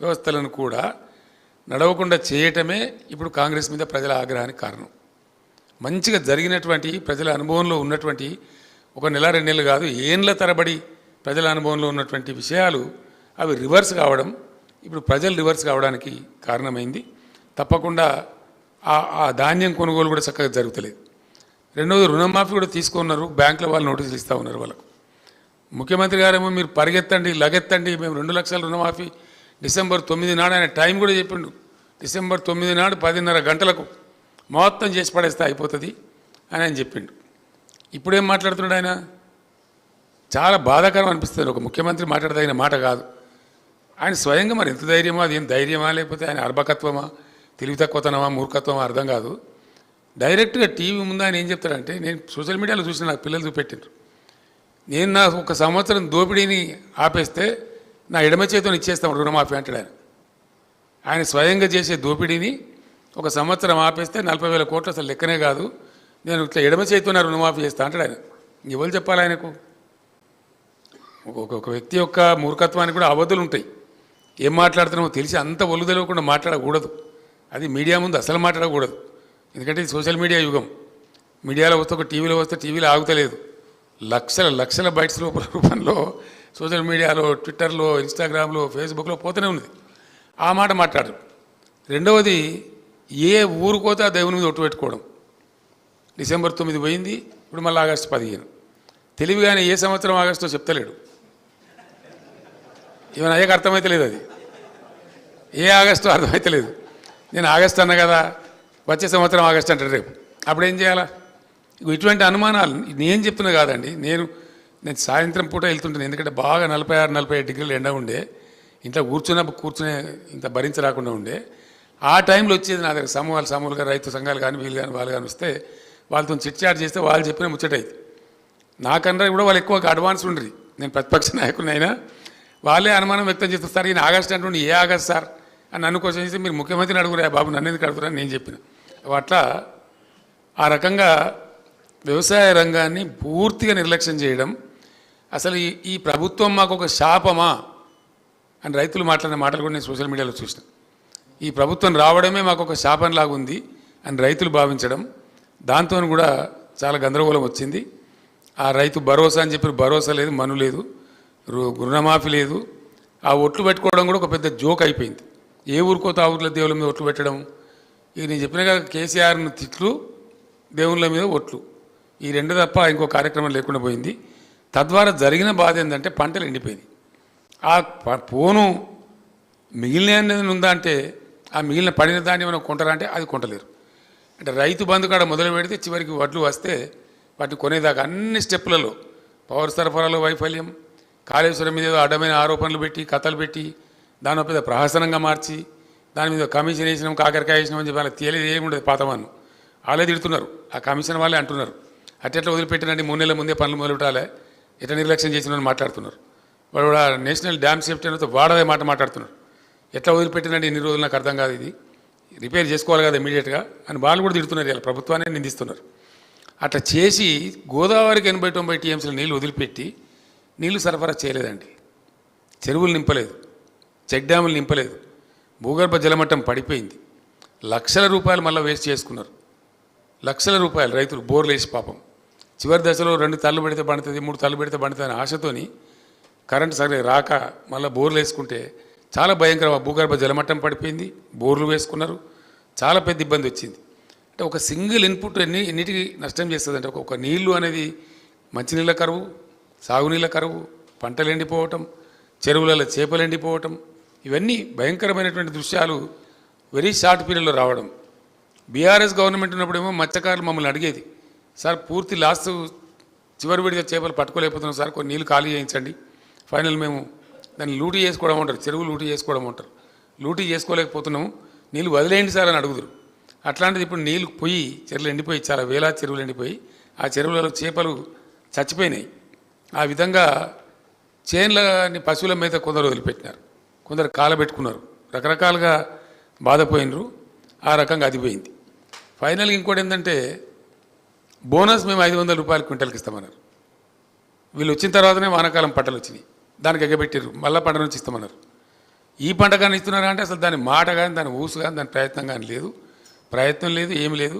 వ్యవస్థలను కూడా నడవకుండా చేయటమే ఇప్పుడు కాంగ్రెస్ మీద ప్రజల ఆగ్రహానికి కారణం. మంచిగా జరిగినటువంటి ప్రజల అనుభవంలో ఉన్నటువంటి ఒక నెల రెండు నెలలు కాదు ఏండ్ల తరబడి ప్రజల అనుభవంలో ఉన్నటువంటి విషయాలు అవి రివర్స్ కావడం ఇప్పుడు ప్రజలు రివర్స్ కావడానికి కారణమైంది. తప్పకుండా ఆ ఆ ధాన్యం కొనుగోలు కూడా చక్కగా జరుగుతలేదు. రెండవది రుణమాఫీ కూడా తీసుకున్నారు బ్యాంకుల వాళ్ళు నోటీసులు ఇస్తూ ఉన్నారు వాళ్ళకు. ముఖ్యమంత్రి గారేమో మీరు పరిగెత్తండి లగెత్తండి మేము రెండు లక్షల రుణమాఫీ డిసెంబర్ తొమ్మిది నాడు ఆయన టైం కూడా చెప్పిండు. డిసెంబర్ తొమ్మిది నాడు పదిన్నర గంటలకు మొత్తం చేసి పడేస్తే అయిపోతుంది అని ఆయన చెప్పిండు. ఇప్పుడేం మాట్లాడుతున్నాడు ఆయన? చాలా బాధాకరం అనిపిస్తుంది. ఒక ముఖ్యమంత్రి మాట్లాడదగిన మాట కాదు. ఆయన స్వయంగా మరి ఎంత ధైర్యమా అది ఏం ధైర్యమా లేకపోతే ఆయన అర్భకత్వమా తెలివి తక్కువతనమా మూర్ఖత్వమా అర్థం కాదు. డైరెక్ట్గా టీవీ ముందు ఆయన ఏం చెప్తాడంటే నేను సోషల్ మీడియాలో చూసిన నాకు పిల్లలు చూపెట్టిండ్రు. నేను నా ఒక సంవత్సరం దోపిడీని ఆపేస్తే నా ఎడమ చేతిని ఇచ్చేస్తాం రుణమాఫీ అంటాడు ఆయన. ఆయన స్వయంగా చేసే దోపిడీని ఒక సంవత్సరం ఆపేస్తే నలభై వేల కోట్లు అసలు లెక్కనే కాదు. నేను ఇట్లా ఎడమ చేతితో రుణమాఫీ చేస్తా అంటాడు ఆయన. ఎవరు చెప్పాలి ఆయనకు? ఒక వ్యక్తి యొక్క మూర్ఖత్వానికి కూడా అవధులు ఉంటాయి. ఏం మాట్లాడుతున్నామో తెలిసి అంత ఒళ్ళు తెలియకుండా మాట్లాడకూడదు. అది మీడియా ముందు అసలు మాట్లాడకూడదు. ఎందుకంటే ఇది సోషల్ మీడియా యుగం. మీడియాలో వస్తే ఒక టీవీలో వస్తే టీవీలో ఆగుతలేదు. లక్షల లక్షల బైట్స్ రూపంలో సోషల్ మీడియాలో ట్విట్టర్లో ఇన్స్టాగ్రామ్లో ఫేస్బుక్లో పోతూనే ఉంది. ఆ మాట మాట్లాడరు. రెండవది ఏ ఊరుకోతే ఆ దేవుని మీద ఒట్టు పెట్టుకోవడం. డిసెంబర్ తొమ్మిది పోయింది ఇప్పుడు మళ్ళీ ఆగస్టు పదిహేను. తెలివిగానే ఏ సంవత్సరం ఆగస్టో చెప్తలేడు. ఈవెన్ అయ్యాక అర్థమైతలేదు అది. ఏ ఆగస్టు అర్థమైతలేదు నేను ఆగస్ట్ అన్న కదా వచ్చే సంవత్సరం ఆగస్ట్ అంటారు రేపు. అప్పుడు ఏం చేయాలా ఇటువంటి అనుమానాలు నేను చెప్తున్నా కాదండి నేను నేను సాయంత్రం పూట వెళ్తుంటాను. ఎందుకంటే బాగా నలభై ఆరు నలభై ఐదు డిగ్రీలు ఎండ ఉండే. ఇంట్లో కూర్చున్నప్పుడు కూర్చునే ఇంత భరించరాకుండా ఉండే. ఆ టైంలో వచ్చేది నా దగ్గర సమూహాలు సమూహాలుగా రైతు సంఘాలు కానీ వీళ్ళు కానీ వాళ్ళు కానీ వస్తే వాళ్ళతో చిట్చాట్ చేస్తే వాళ్ళు చెప్పిన ముచ్చటైతే నాకన్నా కూడా వాళ్ళు ఎక్కువ అడ్వాన్స్ ఉండరు. నేను ప్రతిపక్ష నాయకుడినైనా వాళ్ళే అనుమానం వ్యక్తం చేస్తారు. సార్ ఈయన ఆగస్ట్ అంటుండే ఏ ఆగస్ట్ సార్? అని నన్ను క్వశ్చన్ చేస్తే మీరు ముఖ్యమంత్రిని అడుగురా బాబు నన్ను ఎందుకు అడుగురా నేను చెప్పిన. అట్లా ఆ రకంగా వ్యవసాయ రంగాన్ని పూర్తిగా నిర్లక్ష్యం చేయడం అసలు ఈ ఈ ప్రభుత్వం మాకు ఒక శాపమా? అని రైతులు మాట్లాడిన మాటలు కూడా నేను సోషల్ మీడియాలో చూసిన. ఈ ప్రభుత్వం రావడమే మాకు ఒక శాపంలాగా ఉంది అని రైతులు భావించడం దాంతో కూడా చాలా గందరగోళం వచ్చింది. ఆ రైతు భరోసా అని చెప్పి భరోసా లేదు మను లేదు రుణమాఫీ లేదు. ఆ ఒట్లు పెట్టుకోవడం కూడా ఒక పెద్ద జోక్ అయిపోయింది. ఏ ఊరికోత ఆ ఊర్ల దేవుళ్ళ మీద ఒట్లు పెట్టడం ఇక నేను చెప్పిన కదా కేసీఆర్ను తిట్లు దేవుళ్ళ మీద ఒట్లు. ఈ రెండు తప్ప ఇంకో కార్యక్రమం లేకుండా పోయింది. తద్వారా జరిగిన బాధ ఏంటంటే పంటలు ఎండిపోయింది ఆ ప- పోను మిగిలిన ఉందా అంటే ఆ మిగిలిన పడిన దాన్ని ఏమైనా కొంటారా అంటే అది కొంటలేరు. అంటే రైతు బంధు కాడ మొదలు పెడితే చివరికి వడ్లు వస్తే వాటిని కొనేదాకా అన్ని స్టెప్పులలో పవర్ సరఫరాలో వైఫల్యం కాళేశ్వరం మీద ఏదో అడ్డమైన ఆరోపణలు పెట్టి కథలు పెట్టి దాని పెద్ద ప్రహసనంగా మార్చి దాని మీద కమిషన్ వేసినాం కాకరకాయ వేసినాం అని చెప్పి అలా తేలేదు ఏముండదు పాతమాను వాళ్ళే తిడుతున్నారు. ఆ కమిషన్ వాళ్ళే అంటున్నారు. అట్టెట్లా వదిలిపెట్టినండి మూడు నెలల ముందే పనులు మొదలు పెట్టాలి ఎట్లా నిర్లక్ష్యం చేసిన మాట్లాడుతున్నారు. వాడు కూడా నేషనల్ డ్యామ్ సేఫ్టీ అనేది వాడదే మాట మాట్లాడుతున్నారు. ఎట్లా వదిలిపెట్టినండి ఇన్ని రోజులు నాకు అర్థం కాదు ఇది. రిపేర్ చేసుకోవాలి కదా ఇమీడియట్గా అని వాళ్ళు కూడా తిడుతున్నారు ఇలా ప్రభుత్వాన్ని నిందిస్తున్నారు. అట్లా చేసి గోదావరికి ఎనభై తొంభై టీఎంసీల నీళ్ళు వదిలిపెట్టి నీళ్ళు సరఫరా చేయలేదండి. చెరువులు నింపలేదు. చెక్ డ్యాములు నింపలేదు. భూగర్భ జలమట్టం పడిపోయింది. లక్షల రూపాయలు మళ్ళీ వేస్ట్ చేసుకున్నారు. లక్షల రూపాయలు రైతులు బోర్లు వేసి పాపం. చివరి దశలో రెండు తల్లు పెడితే పండుతుంది మూడు తల్లు పెడితే పండుతుంది అనే ఆశతోని కరెంట్ సరే రాక మళ్ళీ బోర్లు వేసుకుంటే చాలా భయంకరం. భూగర్భ జలమట్టం పడిపోయింది బోర్లు వేసుకున్నారు చాలా పెద్ద ఇబ్బంది వచ్చింది. అంటే ఒక సింగిల్ ఇన్పుట్ ఎన్ని ఎన్నిటికి నష్టం చేస్తుందంటే ఒక నీళ్ళు అనేది మంచినీళ్ళ కరువు సాగునీళ్ళ కరువు పంటలు ఎండిపోవటం చెరువులలో చేపలు ఎండిపోవటం ఇవన్నీ భయంకరమైనటువంటి దృశ్యాలు వెరీ షార్ట్ పీరియడ్లో రావడం. బీఆర్ఎస్ గవర్నమెంట్ ఉన్నప్పుడేమో మత్స్యకారులు మమ్మల్ని అడిగేది సార్ పూర్తి లాస్ట్ చివరి విడిగా చేపలు పట్టుకోలేకపోతున్నాం సార్ కొన్ని నీళ్ళు ఖాళీ చేయించండి. ఫైనల్ మేము దాన్ని లూటీ చేసుకోవడం అంటారు చెరువు లూటీ చేసుకోవడం అంటారు. లూటీ చేసుకోలేకపోతున్నాము నీళ్ళు వదిలేయండి సార్ అని అడుగుదురు. అట్లాంటిది ఇప్పుడు నీళ్ళు పోయి చెరువులు ఎండిపోయి చాలా వేలా చెరువులు ఎండిపోయి ఆ చెరువులలో చేపలు చచ్చిపోయినాయి. ఆ విధంగా చేన్లని పశువుల మీద కొందరు వదిలిపెట్టినారు. కొందరు కాలబెట్టుకున్నారు. రకరకాలుగా బాధపోయినరు. ఆ రకంగా అదిపోయింది. ఫైనల్గా ఇంకోటి ఏంటంటే బోనస్ మేము ఐదు వందల రూపాయలు క్వింటల్కి ఇస్తామన్నారు. వీళ్ళు వచ్చిన తర్వాతనే వానాకాలం పంటలు వచ్చినాయి. దానికి ఎగ్గబెట్టారు మళ్ళీ పంట నుంచి ఇస్తామన్నారు. ఈ పంట కానీ ఇస్తున్నారా అంటే అసలు దాని మాట కానీ దాని ఊసు కానీ దాని ప్రయత్నం కానీ లేదు. ప్రయత్నం లేదు ఏమి లేదు.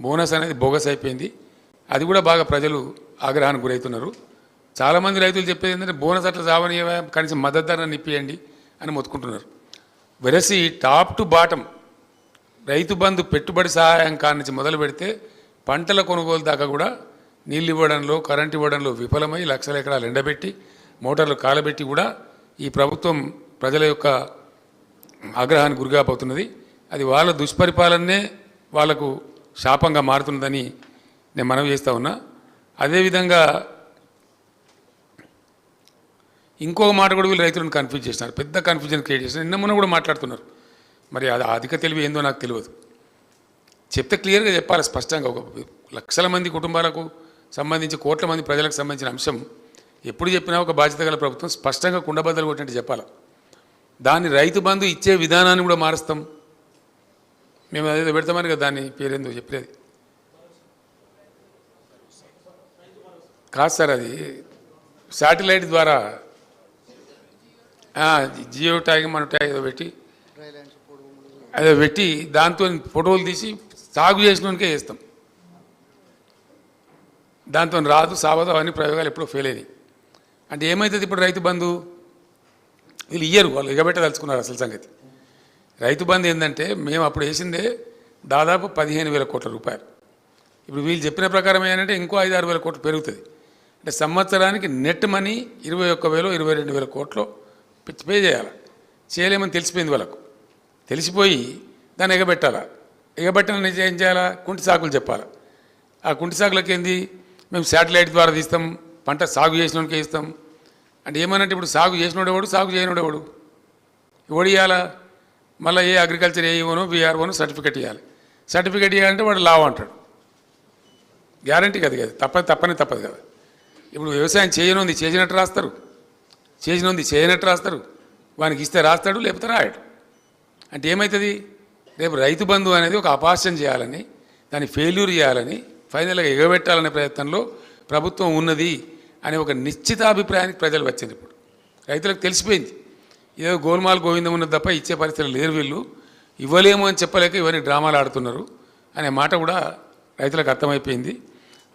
బోనస్ అనేది బోగస్ అయిపోయింది. అది కూడా బాగా ప్రజలు ఆగ్రహానికి గురవుతున్నారు చాలామంది రైతులు చెప్పేది ఏంటంటే బోనస్ అట్లా సావని కనీసం మద్దతు ధరని నిప్పియండి అని మొత్తుకుంటున్నారు. వెరసి top to bottom Rythu Bandhu పెట్టుబడి సహాయం కానించి మొదలు పెడితే పంటల కొనుగోలు దాకా కూడా నీళ్ళు ఇవ్వడంలో కరెంట్ ఇవ్వడంలో విఫలమై లక్షల ఎకరాలు ఎండబెట్టి మోటార్లు కాలబెట్టి కూడా ఈ ప్రభుత్వం ప్రజల యొక్క ఆగ్రహానికి గురికాపోతున్నది. అది వాళ్ళ దుష్పరిపాలనే వాళ్ళకు శాపంగా మారుతున్నదని నేను మనవి చేస్తా ఉన్నా. అదేవిధంగా ఇంకో మాట కూడా వీళ్ళు రైతులను కన్ఫ్యూజ్ చేస్తున్నారు పెద్ద కన్ఫ్యూజన్ క్రియేట్ చేస్తున్నారు నిన్న మొన్న కూడా మాట్లాడుతున్నారు. మరి అది అధిక తెలివి ఏందో నాకు తెలియదు. చెప్తే క్లియర్గా చెప్పాలి స్పష్టంగా. ఒక లక్షల మంది కుటుంబాలకు సంబంధించి కోట్ల మంది ప్రజలకు సంబంధించిన అంశం. ఎప్పుడు చెప్పినా ఒక బాధ్యత గల ప్రభుత్వం స్పష్టంగా కుండబద్దలు కొట్టినట్టు చెప్పాలి. దాన్ని రైతు బంధు ఇచ్చే విధానాన్ని కూడా మారుస్తాం. మేము అదేదో పెడతామని కదా దాన్ని పేరేందో చెప్పలేదు. కాదు సార్ అది శాటిలైట్ ద్వారా జియో ట్యాగ్ మన ట్యాగ్ ఏదో పెట్టి అదే పెట్టి దాంతో ఫోటోలు తీసి సాగు చేసినకే వేస్తాం దాంతో రాదు సావదు అవన్నీ ప్రయోగాలు ఎప్పుడో ఫెయిల్ అయినాయి. అంటే ఏమవుతుంది ఇప్పుడు రైతు బంధు? వీళ్ళు ఇయ్యరు వాళ్ళు ఎగబెట్టదలుచుకున్నారు అసలు సంగతి. రైతు బంధు ఏంటంటే మేము అప్పుడు వేసిందే దాదాపు పదిహేను వేల కోట్ల రూపాయలు. ఇప్పుడు వీళ్ళు చెప్పిన ప్రకారం ఏంటంటే ఇంకో ఐదు ఆరు వేల కోట్లు పెరుగుతుంది. అంటే సంవత్సరానికి నెట్ మనీ ఇరవై ఒక్క వేలు ఇరవై రెండు వేల కోట్లు పే చేయాలి. చేయలేమని తెలిసిపోయింది వాళ్ళకు. తెలిసిపోయి దాన్ని ఎగబెట్టాలా? ఎగబెట్టాలని ఏం చేయాలా? కుంటి సాకులు చెప్పాలి. ఆ కుంటి సాకులకి ఏంది? మేము శాటిలైట్ ద్వారా తీస్తాం పంట సాగు చేసినోడికే ఇస్తాం. అంటే ఏమనంటే ఇప్పుడు సాగు చేసినోడు వాడు సాగు చేయనోడు వాడు ఎవడు ఇవ్వాలా మళ్ళీ ఏ అగ్రికల్చర్ ఏ ఇవ్వను బీఆర్ఓను సర్టిఫికెట్ ఇవ్వాలి సర్టిఫికెట్ ఇవ్వాలంటే వాడు లావు అంటాడు. గ్యారంటీ కదా కదా. తప్పదు తప్పని తప్పదు కదా. ఇప్పుడు వ్యవసాయం చేయనుంది చేసినట్టు రాస్తారు. చేసినంది చేయనట్టు రాస్తారు. వానికి ఇస్తే రాస్తాడు లేకపోతే రాయడు. అంటే ఏమవుతుంది రేపు రైతు బంధు అనేది ఒక అపాస్యం చేయాలని దాన్ని ఫెయిల్యూర్ చేయాలని ఫైనల్గా ఎగబెట్టాలనే ప్రయత్నంలో ప్రభుత్వం ఉన్నది అనే ఒక నిశ్చితాభిప్రాయానికి ప్రజలు వచ్చింది ఇప్పుడు. రైతులకు తెలిసిపోయింది. ఏదో గోల్మాల్ గోవిందం ఉన్నది తప్ప ఇచ్చే పరిస్థితులు లేరు వీళ్ళు. ఇవ్వలేము అని చెప్పలేక ఇవన్నీ డ్రామాలు ఆడుతున్నారు అనే మాట కూడా రైతులకు అర్థమైపోయింది.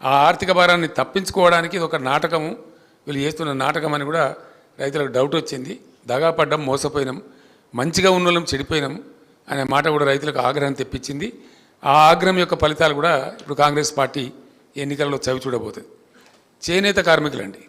ఆ ఆర్థిక భారాన్ని తప్పించుకోవడానికి ఇది ఒక నాటకము. వీళ్ళు చేస్తున్న నాటకం అని కూడా రైతులకు డౌట్ వచ్చింది. దగాపడ్డం మోసపోయినాం. మంచిగా ఉన్న వాళ్ళం చెడిపోయినాం. అనే మాట కూడా రైతులకు ఆగ్రహం తెప్పించింది. ఆ ఆగ్రహం యొక్క ఫలితాలు కూడా ఇప్పుడు కాంగ్రెస్ పార్టీ ఎన్నికల్లో చవి చూడబోతుంది చేనేత కార్మికులండి.